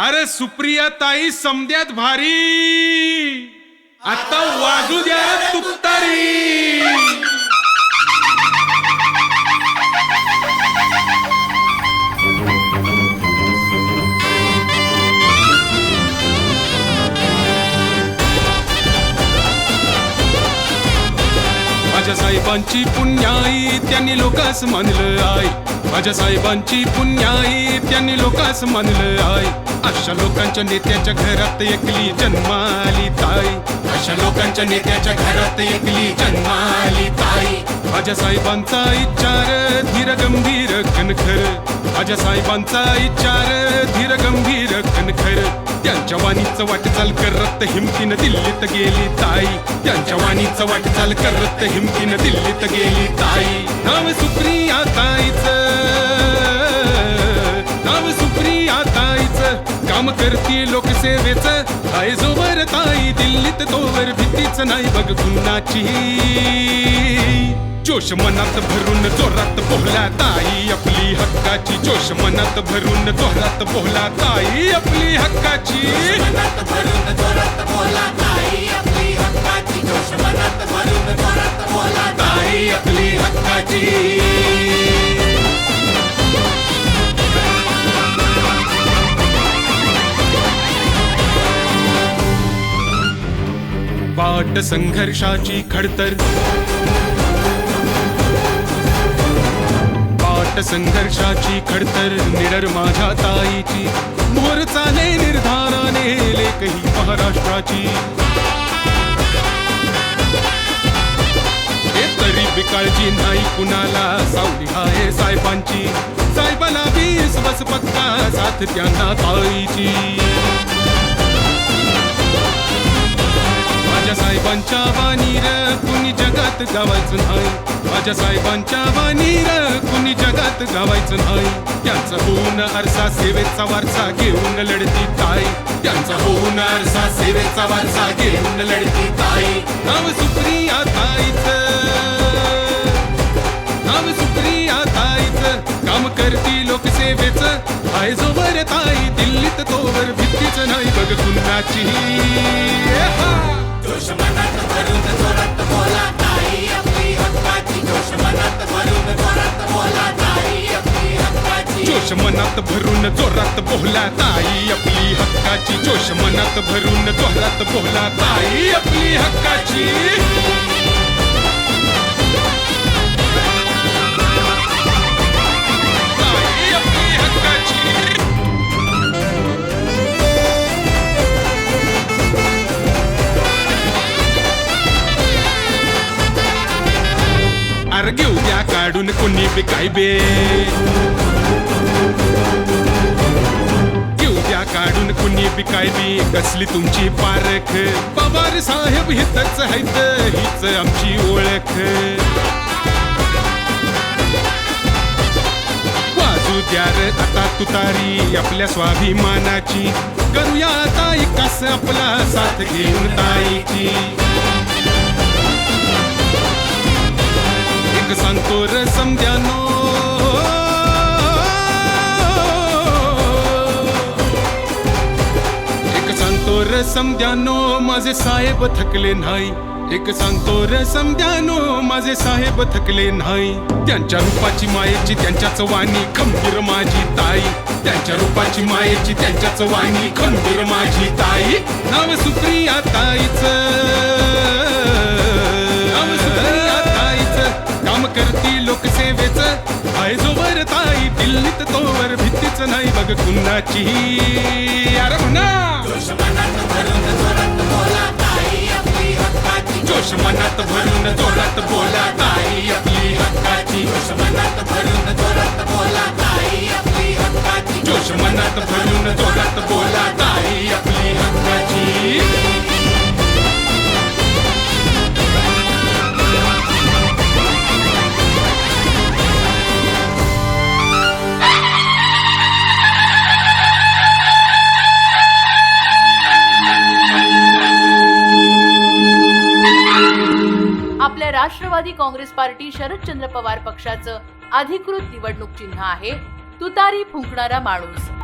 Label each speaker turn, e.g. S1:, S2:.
S1: अरे सुप्रिया ताई समद्यात भारी. आता वाजू द्या तुपतारी माझ्या साहेबांची पुण्याई त्यांनी लोकास मानलं आहे. माझ्या साहेबांची पुण्याई त्यांनी लोकास मानलं आहे. अशा लोकांच्या नेत्याच्या घरात एकली जन्माली ताई. अशा लोकांच्या नेत्याच्या घरात एकली जन्माली ताई. माझ्या साहेबांचा इचार धीर गंभीर कणखर. माझ्या साहेबांचा विचार धीर गंभीर कणखर. त्यांच्या वाणीचं वाटचाल करत हिमतीनं दिल्लीत गेली ताई. त्यांच्या वाणीचं वाटचाल करत हिमतीनं दिल्लीत गेली ताई. नाव सुप्रिया ताईचं काम करती लोकसेवेच. आहे जोवर ताई दिल्लीत तोवर भीतीच नाही बघ कुणाची जोश मनात भरून जोरात पोहला ताई आपली हक्काची. जोश मनात भरून जोरात बोहला ताई आपली हक्काची. वाट संघर्षाची खडतर. वाट संघर्षाची खडतर निडर माझ्या ताईची. मोर चाले निर्धाराने लेखही महाराष्ट्राची. हे तरी बिकाळजी नाही कुणाला सावली आहे साहेबांची. साहेबाला वीस बस पत्ता साथ त्यांना ताईची. साहेबांच्या वाणीर कुणी जगात गावायचं नाही. माझ्या साहेबांच्या वाणीर कुणी जगात गावायचं नाही. त्यांचा होऊन आरसा सेवेचा वारसा घेऊन लढती ताई. त्यांचा होऊन आरसा सेवेचा वारसा घेऊन लढती ताई. नाव सुप्रिया ताईच. नाव सुप्रिया ताईच. काम करती लोकसेवेच. आहे जोवर ताई दिल्लीत तोवर भीतीच नाही. बघ कुणाची
S2: जोश मनात भरून जोरात जोश मनात भरून जोरात
S1: भरून जोरात बोहला ताई आपली हक्काची. जोश मनात भरून जोरात बोहला ताई आपली हक्काची. कुणी बी काय बे घेऊ द्या काढून कुणी बी काय बी कसली तुमची पारख पवार साहेब हितच आहेत हीच आमची ओळख वाजू द्या रे आता तुतारी आपल्या स्वाभिमानाची करूया आता एकास आपला साथ घेऊन ताईची एक सांगतो र समद्यानो एक सांगतो र समद्यानो माझे साहेब थकले नाही. एक सांगतो र समद्यानो माझे साहेब थकले नाही. त्यांच्या रूपाची मायेची त्यांच्याच वाणी खंबीर माझी ताई. त्यांच्या रूपाची मायेची त्यांच्याच वाणी खंबीर माझी ताई. नाव सुप्रिया ताईचं. लोकसेवेच आहे जोवर ताई दिल्लीत तोवर भीतीच नाही बघ कुणाची अरे म्हणा
S2: जोश मनात भरून जोरात बोला ताई आपली हक्काची.
S1: जोश मनात भरून जोरात बोला ताई आपली हक्काची.
S2: जोश मनात
S3: राष्ट्रवादी काँग्रेस पार्टी शरदचंद्र पवार पक्षाचं अधिकृत निवडणूक चिन्ह आहे. तुतारी फुंकणारा माणूस.